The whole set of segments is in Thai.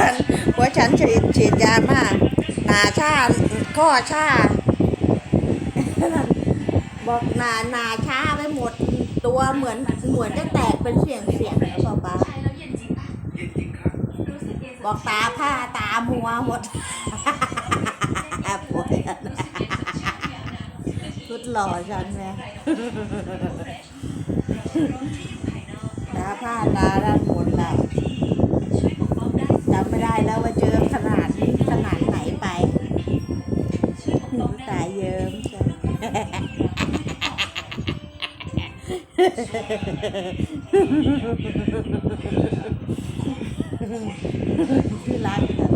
ฉันหัวฉันฉีดฉีดยามาก หนาชาข้อชาบอกหนาหนาชาไปหมด ตัวเหมือนเหมือนจะแตกเป็นเสียงเสียงนะป๊าป๊าบอกตาผ้าตามัวหมดปวดสุดหล่อฉันแม่ตาผ้าตาด้านหมด ตาเยิ้มจ้ะที่รักค่ะ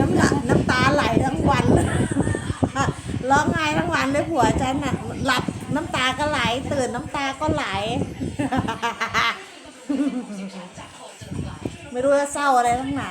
น้ำหลักน้ำตาไหลทั้งวันร้องไห้ทั้งวันเลยผัวฉันน่ะหลับน้ำตาก็ไหล ตื่นน้ำตาก็ไหล ไม่รู้จะเศร้าอะไรทั้งหนา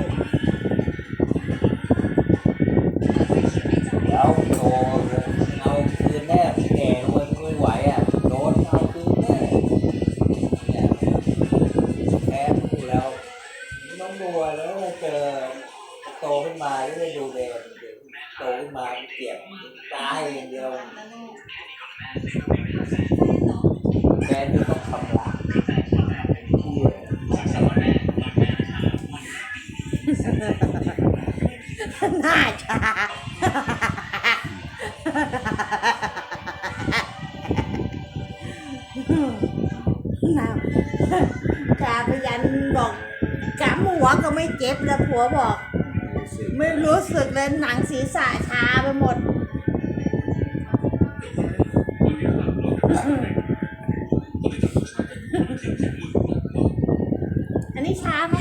ต้อแล้วจะเจอโตขึ้นมาแล้วจะดูเด็กโตขึ้นมาเกลียดตายอย่างเดียวแพ้นี่ต้องทำลายที่หน้าชา จับหัวก็ไม่เจ็บแล้วผัวบอก ไม่รู้สึกเลยหนังศีรษะชาไปหมด อันนี้ชาไหม